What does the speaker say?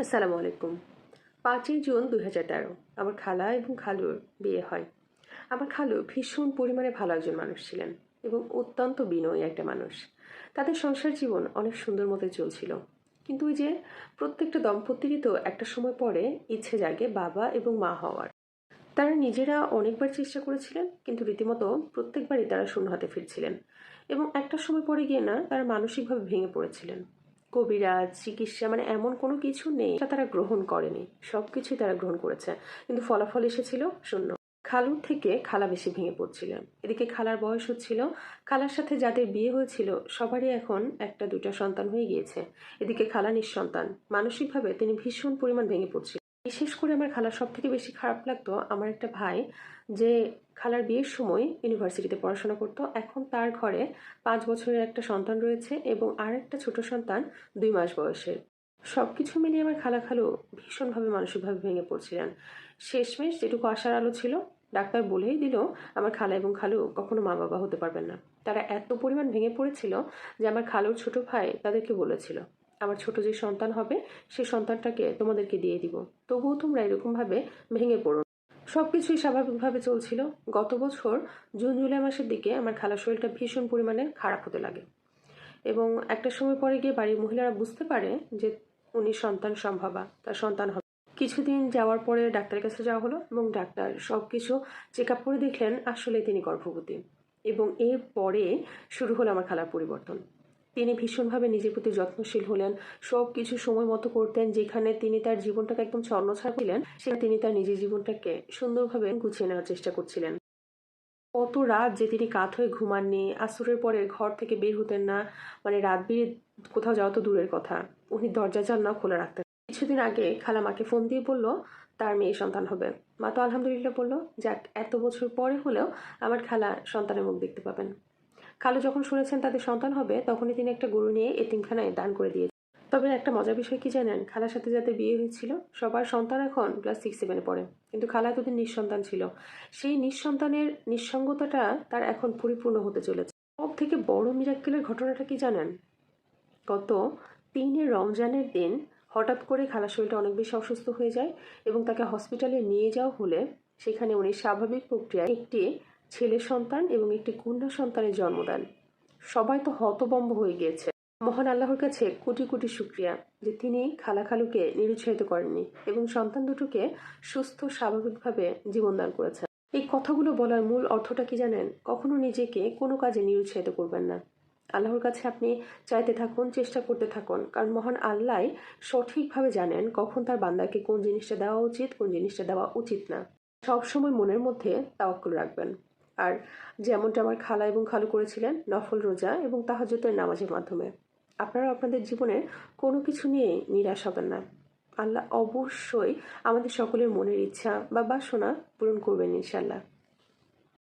আসসালামু আলাইকুম। পাঁচই জুন দুই হাজার তেরো, আমার খালা এবং খালুর বিয়ে হয়। আমার খালু ভীষণ পরিমাণে ভালো একজন মানুষ ছিলেন এবং অত্যন্ত বিনয়ী একটা মানুষ। তাদের সংসার জীবন অনেক সুন্দর মতো চলছিল। কিন্তু ওই যে প্রত্যেকটা দম্পতিরই তো একটা সময় পরে ইচ্ছে জাগে বাবা এবং মা হওয়ার। তারা নিজেরা অনেকবার চেষ্টা করেছিলেন, কিন্তু রীতিমতো প্রত্যেকবারই তারা শূন্য হাতে ফিরছিলেন। এবং একটা সময় পরে গিয়ে না, তারা মানসিকভাবে ভেঙে পড়েছিলেন। কবিরাজ, চিকিৎসা মানে এমন কোনো কিছু নেই তারা গ্রহণ করেনি। সব কিছুই তারা গ্রহণ করেছে। কিন্তু ফলাফল এসেছিল শূন্য। খালুর থেকে খালা বেশি ভেঙে পড়ছিলেন। এদিকে খালার বয়স হচ্ছিল, খালার সাথে যাদের বিয়ে হয়েছিল, সবারই এখন একটা দুটা সন্তান হয়ে গিয়েছে। এদিকে খালা নিঃসন্তান। মানসিকভাবে তিনি ভীষণ পরিমাণ ভেঙে পড়ছিলেন। বিশেষ করে আমার খালার সব থেকে বেশি খারাপ লাগতো আমার একটা ভাই যে খালার বিয়ের সময় ইউনিভার্সিটিতে পড়াশোনা করতো। এখন তার ঘরে পাঁচ বছরের একটা সন্তান রয়েছে এবং আর একটা ছোট সন্তান দুই মাস বয়সের। সব কিছু মিলিয়ে আমার খালা খালু ভীষণভাবে মানসিকভাবে ভেঙে পড়ছিলেন। শেষমেশ যেটুকু আশার আলো ছিল, ডাক্তার বলেই দিল আমার খালা এবং খালু কখনো মা বাবা হতে পারবেন না। তারা এত পরিমাণ ভেঙে পড়েছিল যে আমার খালুর ছোট ভাই তাদেরকে বলেছিল। আমার ছোট যে সন্তান হবে সেই সন্তানটাকে তোমাদেরকে দিয়ে দিব। তবুও তোমরা এরকমভাবে ভেঙে পড়ো সব কিছুই স্বাভাবিকভাবে চলছিল। গত বছর জুন, জুলাই মাসের দিকে আমার খালার শরীরটা ভীষণ পরিমাণে খারাপ হতে লাগে। এবং একটা সময় পরে গিয়ে বাড়ির মহিলারা বুঝতে পারে যে উনি সন্তান সম্ভাবা, তার সন্তান হবে। কিছুদিন যাওয়ার পরে ডাক্তারের কাছে যাওয়া হলো এবং ডাক্তার সব কিছু চেক আপ করে দেখলেন আসলে তিনি গর্ভবতী। এবং এর পরে শুরু হলো আমার খালার পরিবর্তন। তিনি ভীষণভাবে নিজের প্রতি যত্নশীল হলেন। সব কিছু সময় মতো করতেন যেখানে তিনি তার জীবনটাকে একদম ছন্নছাড় দিলেন সেখানে তিনি তার নিজের জীবনটাকে সুন্দরভাবে গুছিয়ে নেওয়ার চেষ্টা করছিলেন। কত রাত যে তিনি কাত হয়ে ঘুমাননি, আসরের পরে ঘর থেকে বের হতেন না মানে রাত বেরিয়ে কোথাও যাওয়া তো দূরের কথা। উনি দরজা জানলা খোলা রাখতেন। কিছুদিন আগে খালা মাকে ফোন দিয়ে বলল, তার মেয়ে সন্তান হবে। মা তো আলহামদুলিল্লাহ বলল, যাক, এত বছর পরে হলেও আমার খালা সন্তানের মুখ দেখতে পাবেন। খালু যখন শুনেছেন তাদের সন্তান হবে, তখনই তিনি একটা গরু নিয়ে এতিমখানায় দান করে দিয়েছেন। তবে একটা মজার বিষয় কি জানেন? খালার সাথে যাতে বিয়ে হয়েছিল, সবার সন্তান এখন ক্লাস সিক্স সেভেনে পড়ে। কিন্তু খালা এতদিন নিঃসন্তান ছিল। সেই নিঃসন্তানের নিঃসঙ্গতাটা তার এখন পরিপূর্ণ হতে চলেছে। সব থেকে বড় মিরাক্কেলের ঘটনাটা কি জানেন? গত তিনে রমজানের দিন হঠাৎ করে খালা শরীরটা অনেক বেশি অসুস্থ হয়ে যায় এবং তাকে হসপিটালে নিয়ে যাওয়া হলে সেখানে উনি স্বাভাবিক প্রক্রিয়ায় একটি ছেলে সন্তান এবং একটি কন্যা সন্তানের জন্ম দেন। সবাই তো হতবম্ব হয়ে গিয়েছে। মহান আল্লাহর কাছে কোটি কোটি শুক্রিয়া যে তিনি খালাখালুকে নিরুৎসাহিত করেননি এবং সন্তান দুটোকে সুস্থ, স্বাভাবিকভাবে জীবনদান করেছেন। এই কথাগুলো বলার মূল অর্থটা কি জানেন? কখনো নিজেকে কোনো কাজে নিরুৎসাহিত করবেন না। আল্লাহর কাছে আপনি চাইতে থাকুন, চেষ্টা করতে থাকুন, কারণ মহান আল্লাহ সঠিকভাবে জানেন কখন তার বান্দাকে কোন জিনিসটা দেওয়া উচিত, কোন জিনিসটা দেওয়া উচিত না। সবসময় মনের মধ্যে তাওয়াক্কুল রাখবেন। আর যেমনটা আমার খালা এবং খালু করেছিলেন, নফল রোজা এবং তাহাজতের নামাজের মাধ্যমে। আপনারা আপনাদের জীবনে কোনো কিছু নিয়ে নিরাশ হবেন না। আল্লাহ অবশ্যই আমাদের সকলের মনের ইচ্ছা বা বাসনা পূরণ করবেন ইনশাল্লাহ